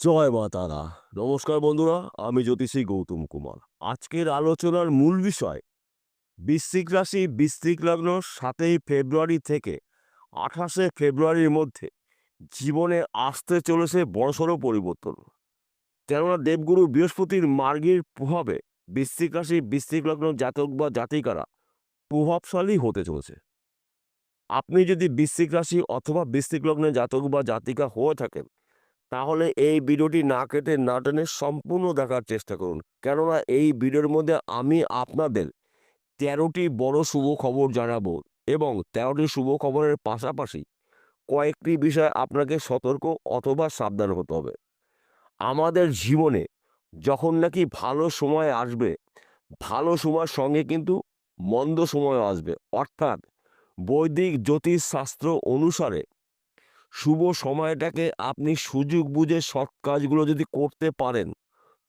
জয় মা তারা নমস্কার বন্ধুরা, আমি জ্যোতিষী গৌতম কুমার। আজকের আলোচনার মূল বিষয়, বৃশ্চিক রাশি, বৃশ্চিক লগ্ন, সাতই ফেব্রুয়ারি থেকে আঠাশে ফেব্রুয়ারির মধ্যে জীবনে আসতে চলেছে বড়সড় পরিবর্তন। কেননা দেবগুরু বৃহস্পতির মার্গীর প্রভাবে বৃশ্চিক রাশি, বৃশ্চিক লগ্ন জাতক বা জাতিকারা প্রভাবশালী হতে চলেছে। আপনি যদি বৃশ্চিক রাশি অথবা বৃশ্চিক লগ্নের জাতক বা জাতিকা হয়ে থাকেন তাহলে এই ভিডিওটি না কেটে, না টেনে সম্পূর্ণ দেখার চেষ্টা করুন। কেননা এই ভিডিওর মধ্যে আমি আপনাদের তেরোটি বড় শুভ খবর জানাব এবং তেরোটি শুভ খবরের পাশাপাশি কয়েকটি বিষয় আপনাকে সতর্ক অথবা সাবধান হতে হবে। আমাদের জীবনে যখন নাকি ভালো সময় আসবে, ভালো সময়ের সঙ্গে কিন্তু মন্দ সময় আসবে। অর্থাৎ বৈদিক জ্যোতিষ শাস্ত্র অনুসারে শুভ সময়টাকে আপনি সুযোগ বুঝে সৎ কাজগুলো যদি করতে পারেন,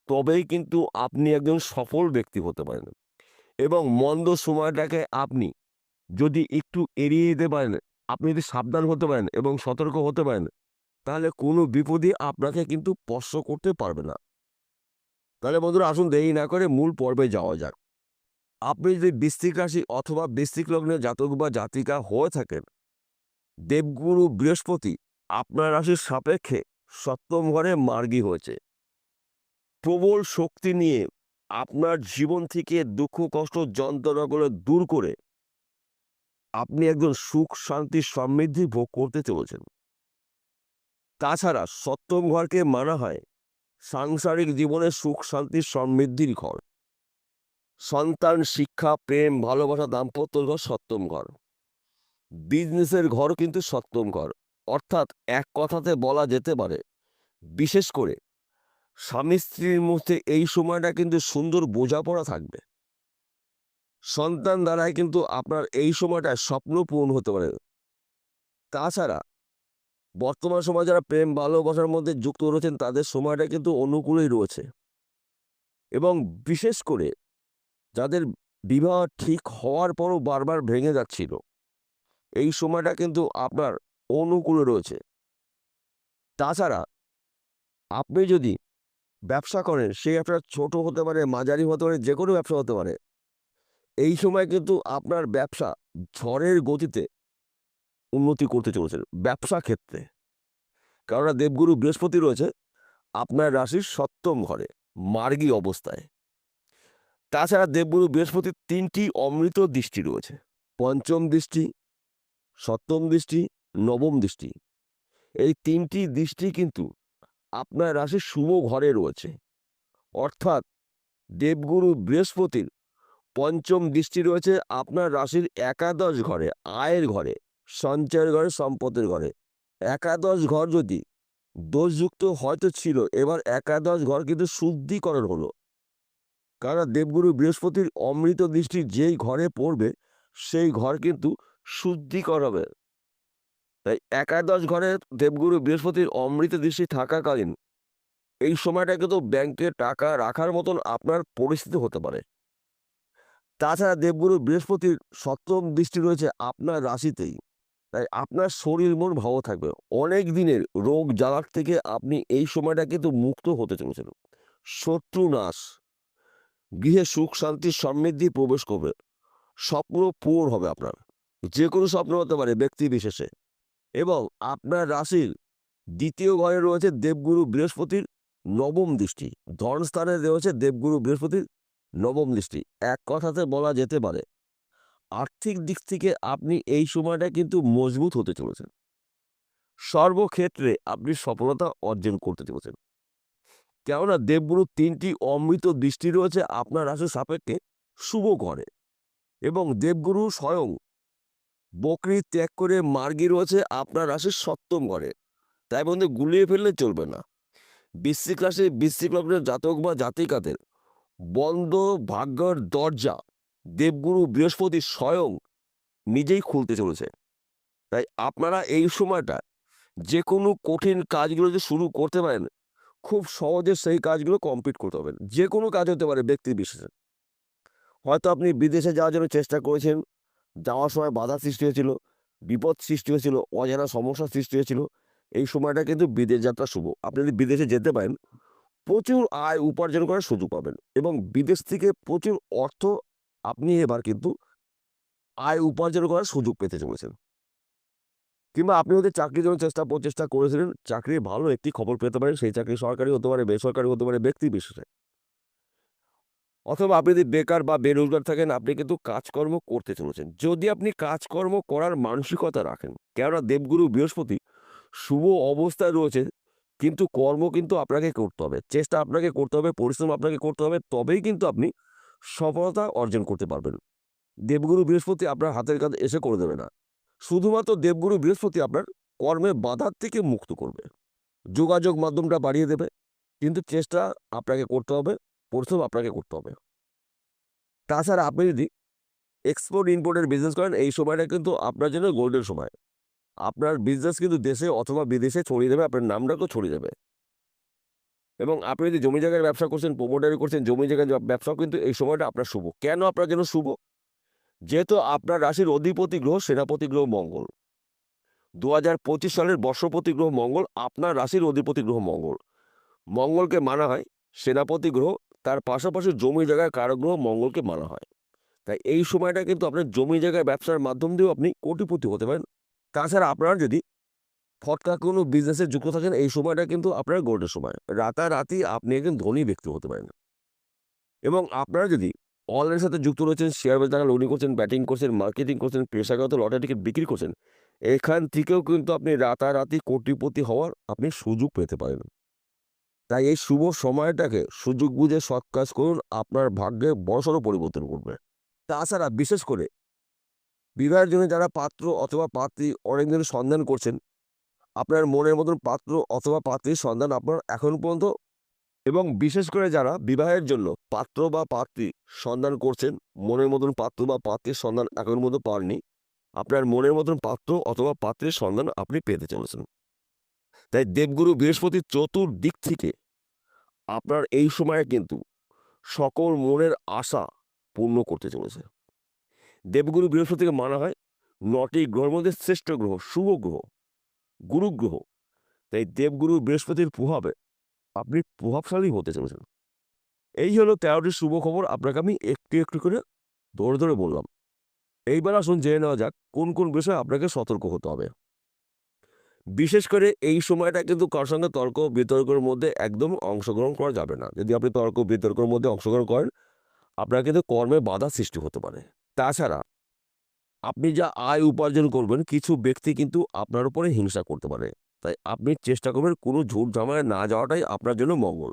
তবেই কিন্তু আপনি একজন সফল ব্যক্তি হতে পারেন। এবং মন্দ সময়টাকে আপনি যদি একটু এড়িয়ে দিতে পারেন, আপনি যদি সাবধান হতে পারেন এবং সতর্ক হতে পারেন, তাহলে কোনো বিপদই আপনাকে কিন্তু স্পর্শ করতে পারবে না। তাহলে বন্ধুরা আসুন দেরি না করে মূল পর্বে যাওয়া যাক। আপনি যদি বৃশ্চিক রাশি অথবা বৃশ্চিক লগ্নের জাতক বা জাতিকা হয়ে থাকেন দেবগুরু বৃহস্পতি আপনার রাশির সাপেক্ষে সপ্তম ঘরে মার্গী হয়েছে। প্রবল শক্তি নিয়ে আপনার জীবন থেকে দুঃখ, কষ্ট যন্ত্রণাগুলো দূর করে আপনি একজন সুখ, শান্তি, সমৃদ্ধি ভোগ করতে চলেছেন। তাছাড়া সপ্তম ঘরকে মানা হয় সাংসারিক জীবনে সুখ, শান্তি, সমৃদ্ধির ঘর। সন্তান, শিক্ষা, প্রেম, ভালোবাসা, দাম্পত্য ঘর সপ্তম ঘর। বিজনেসের ঘর কিন্তু সপ্তম ঘর। অর্থাৎ এক কথাতে বলা যেতে পারে, বিশেষ করে স্বামী স্ত্রীর মধ্যে এই সময়টা কিন্তু সুন্দর বোঝাপড়া থাকবে। সন্তান দ্বারাই কিন্তু আপনার এই সময়টা স্বপ্ন পূরণ হতে পারে। তাছাড়া বর্তমান সময় যারা প্রেম, ভালোবাসার মধ্যে যুক্ত রয়েছেন, তাদের সময়টা কিন্তু অনুকূলেই রয়েছে। এবং বিশেষ করে যাদের বিবাহ ঠিক হওয়ার পরও বারবার ভেঙে যাচ্ছিল এই সময়টা কিন্তু আপনার অনুকূলে রয়েছে। তাছাড়া আপনি যদি ব্যবসা করেন, সেই ব্যবসা ছোট হতে পারে, মাঝারি হতে পারে, যে কোনো ব্যবসা হতে পারে, এই সময় কিন্তু আপনার ব্যবসা ঝড়ের গতিতে উন্নতি করতে চলেছে ব্যবসা ক্ষেত্রে। কারণ দেবগুরু বৃহস্পতি রয়েছে, আপনার রাশির সপ্তম ঘরে, মার্গী অবস্থায়। তাছাড়া দেবগুরু বৃহস্পতির তিনটি অমৃত দৃষ্টি রয়েছে, পঞ্চম দৃষ্টি সপ্তম দৃষ্টি, নবম দৃষ্টি। এই তিনটি দৃষ্টি কিন্তু আপনার রাশির শুভ ঘরে রয়েছে। অর্থাৎ দেবগুরু বৃহস্পতির পঞ্চম দৃষ্টি রয়েছে আপনার রাশির একাদশ ঘরে, আয়ের ঘরে, সঞ্চয়ের ঘরে, সম্পদের ঘরে। একাদশ ঘর যদি দোষযুক্ত হয়তো ছিল, এবার একাদশ ঘর কিন্তু শুদ্ধিকরণ হলো। কারণ দেবগুরু বৃহস্পতির অমৃত দৃষ্টি যেই ঘরে পড়বে, সেই ঘর কিন্তু শুদ্ধিকর হবে তাই একাদশ ঘরে দেবগুরু বৃহস্পতির অমৃত দৃষ্টি থাকাকালীন এই সময়টা কিন্তু ব্যাংকে টাকা রাখার মতন আপনার পরিস্থিতি হতে পারে। তাছাড়া দেবগুরু বৃহস্পতির সপ্তম দৃষ্টি রয়েছে আপনার রাশিতেই। তাই আপনার শরীর মন ভালো থাকবে। অনেক দিনের রোগ জ্বালার থেকে আপনি এই সময়টা কিন্তু মুক্ত হতে চলেছেন। শত্রু নাশ। গৃহে সুখ শান্তি সমৃদ্ধি প্রবেশ করবে। স্বপ্ন পূরণ হবে আপনার। যে কোনো স্বপ্ন হতে পারে ব্যক্তি বিশেষে। এবং আপনার রাশির দ্বিতীয় ঘরে রয়েছে দেবগুরু বৃহস্পতির নবম দৃষ্টি। ধনস্থানে রয়েছে দেবগুরু বৃহস্পতির নবম দৃষ্টি। এক কথাতে বলা যেতে পারে, আর্থিক দিক থেকে আপনি এই সময়টা কিন্তু মজবুত হতে চলেছেন। সর্বক্ষেত্রে আপনি সফলতা অর্জন করতে চলেছেন। কেননা দেবগুরু তিনটি অমৃত দৃষ্টি রয়েছে আপনার রাশির সাপেক্ষে শুভ করে এবং দেবগুরু স্বয়ং বকরি ত্যাগ করে মার্গী রয়েছে, আপনার রাশির সপ্তম ঘরে। তাই বন্ধু, গুলিয়ে ফেললে চলবে না। বৃশ্চিক রাশি বৃশ্চিক লগ্নের জাতক বা জাতিকাদের বন্ধ ভাগ্যর দরজা দেবগুরু বৃহস্পতি স্বয়ং নিজেই খুলতে চলেছে। তাই আপনারা এই সময়টা যে কোনো কঠিন কাজগুলো যে শুরু করতে পারেন, খুব সহজে সেই কাজগুলো কমপ্লিট করতে পারবেন। যে কোনো কাজ হতে পারে ব্যক্তি বিশেষে হয়তো আপনি বিদেশে যাওয়ার জন্য চেষ্টা করেছেন যাওয়ার সময় বাধা সৃষ্টি হয়েছিল, বিপদ সৃষ্টি হয়েছিল, অজানা সমস্যা সৃষ্টি হয়েছিল। এই সময়টা কিন্তু বিদেশ যাত্রা শুভ। আপনি যদি বিদেশে যেতে পারেন, প্রচুর আয় উপার্জন করার সুযোগ পাবেন এবং বিদেশ থেকে প্রচুর অর্থ আপনি এবার কিন্তু আয় উপার্জন করার সুযোগ পেতে চলেছেন। কিংবা আপনি হয়তো চাকরির জন্য চেষ্টা, প্রচেষ্টা করেছিলেন চাকরি ভালো একটি খবর পেতে পারেন, সেই চাকরি সরকারি হতে পারে, বেসরকারি হতে পারে, ব্যক্তি বিশেষে। অথবা আপনি যদি বেকার বা বেরোজগার থাকেন, আপনি কিন্তু কাজকর্ম করতে চলেছেন। যদি আপনি কাজকর্ম করার মানসিকতা রাখেন, কেননা দেবগুরু বৃহস্পতি শুভ অবস্থায় রয়েছে, কিন্তু কর্ম কিন্তু আপনাকে করতে হবে। চেষ্টা আপনাকে করতে হবে, পরিশ্রম আপনাকে করতে হবে, তবেই কিন্তু আপনি সফলতা অর্জন করতে পারবেন। দেবগুরু বৃহস্পতি আপনার হাতের কাছে এসে করে দেবে না। শুধুমাত্র দেবগুরু বৃহস্পতি আপনার কর্মে বাধার থেকে মুক্ত করবে। যোগাযোগ মাধ্যমটা বাড়িয়ে দেবে, কিন্তু চেষ্টা আপনাকে করতে হবে। পরিশ্রম আপনাকে করতে হবে। তাছাড়া আপনি যদি এক্সপোর্ট ইম্পোর্টের বিজনেস করেন, এই সময়টা কিন্তু আপনার জন্য গোল্ডেন সময়। আপনার বিজনেস কিন্তু দেশে অথবা বিদেশে ছড়িয়ে দেবে আপনার নামটাকেও ছড়িয়ে দেবে এবং আপনি যদি জমি জায়গার ব্যবসা করছেন প্রোমোটারি করছেন, জমি জায়গায় জ- ব্যবসাও কিন্তু এই সময়টা আপনার শুভ। কেন আপনার জন্য শুভ? যেহেতু আপনার রাশির অধিপতি গ্রহ সেনাপতি গ্রহ মঙ্গল। দু পঁচিশ সালের বর্ষপতি গ্রহ মঙ্গল, আপনার রাশির অধিপতি গ্রহ মঙ্গল। মঙ্গলকে মানা হয় সেনাপতি গ্রহ তার পাশাপাশি জমি জায়গায় কারক গ্রহ মঙ্গলকে মানা হয়। তাই এই সময়টা কিন্তু আপনার জমি জায়গায় ব্যবসার মাধ্যম দিয়েও আপনি কোটিপতি হতে পারেন। তাছাড়া আপনার যদি ফটকা কোনো বিজনেসে যুক্ত থাকেন, এই সময়টা কিন্তু আপনার গোল্ডের সময়। রাতারাতি আপনি একজন ধনী ব্যক্তি হতে পারেন। এবং আপনারা যদি অনলাইনের সাথে যুক্ত রয়েছেন শেয়ার বাজার লোনি করছেন ব্যাটিং করছেন মার্কেটিং করছেন, পেশাগত লটারি টিকিট বিক্রি করছেন, এখান থেকেও কিন্তু আপনি রাতারাতি কোটিপতি হওয়ার আপনি সুযোগ পেতে পারেন। তাই এই শুভ সময়টাকে সুযোগ বুঝে সৎ কাজ করুন, আপনার ভাগ্যে বড়সড় পরিবর্তন করবে তাছাড়া বিশেষ করে বিবাহের জন্য যারা পাত্র অথবা পাত্রী অনেক দিন সন্ধান করছেন, আপনার মনের মতন পাত্র অথবা পাত্রীর সন্ধান আপনার এখন পর্যন্ত এবং বিশেষ করে যারা বিবাহের জন্য পাত্র বা পাত্রী সন্ধান করছেন, মনের মতন পাত্র বা পাত্রীর সন্ধান এখন পর্যন্ত পাননি, আপনার মনের মতন পাত্র অথবা পাত্রের সন্ধান আপনি পেতে চলেছেন। তাই দেবগুরু বৃহস্পতির চতুর্দিক থেকে আপনার এই সময়ে কিন্তু সকল মনের আশা পূর্ণ করতে চলেছে। দেবগুরু বৃহস্পতিকে মানা হয়, নটি গ্রহের মধ্যে শ্রেষ্ঠ গ্রহ, শুভ গ্রহ, গুরু গ্রহ। তাই দেবগুরু বৃহস্পতির প্রভাবে আপনি প্রভাবশালী হতে চলেছেন। এই হলো তেরোটি শুভ খবর আপনাকে আমি একটু একটু করে ধরে ধরে বললাম। এইবার আসুন জেনে নেওয়া যাক কোন কোন বিষয়ে আপনাকে সতর্ক হতে হবে। বিশেষ করে এই সময়টা কিন্তু কার সঙ্গে তর্ক বিতর্কের মধ্যে একদম অংশগ্রহণ করা যাবে না। যদি আপনি তর্ক বিতর্কের মধ্যে অংশগ্রহণ করেন, আপনার কিন্তু কর্মে বাধা সৃষ্টি হতে পারে। তাছাড়া আপনি যা আয় উপার্জন করবেন, কিছু ব্যক্তি কিন্তু আপনার উপরে হিংসা করতে পারে। তাই আপনি চেষ্টা করবেন কোনো ঝুট ঝামেলায় না যাওয়াটাই আপনার জন্য মঙ্গল।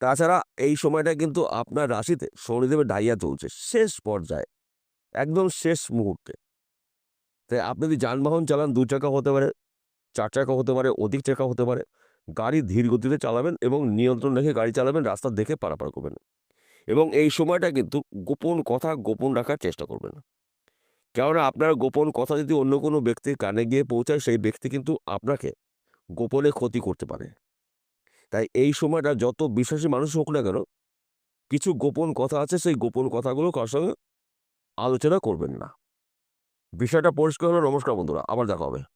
তাছাড়া এই সময়টা কিন্তু আপনার রাশিতে শনিদেবের ডাইয়া চলছে, শেষ পর্যায়ে, একদম শেষ মুহূর্তে। তাই আপনি যদি যানবাহন চালান, দু চাকা হতে পারে চার চাকা হতে পারে, অধিক চাকা হতে পারে, গাড়ি ধীর গতিতে চালাবেন এবং নিয়ন্ত্রণ রেখে গাড়ি চালাবেন, রাস্তা দেখে পারাপার করবেন। এবং এই সময়টা কিন্তু গোপন কথা গোপন রাখার চেষ্টা করবেন। কেননা আপনার গোপন কথা যদি অন্য কোনো ব্যক্তির কানে গিয়ে পৌঁছায়, সেই ব্যক্তি কিন্তু আপনাকে গোপনে ক্ষতি করতে পারে। তাই এই সময়টা যত বিশ্বাসী মানুষ হোক না কেন, কিছু গোপন কথা আছে, সেই গোপন কথাগুলো কার সঙ্গে আলোচনা করবেন না। বিষয়টা পরিষ্কার হলো, নমস্কার বন্ধুরা, আবার দেখা হবে।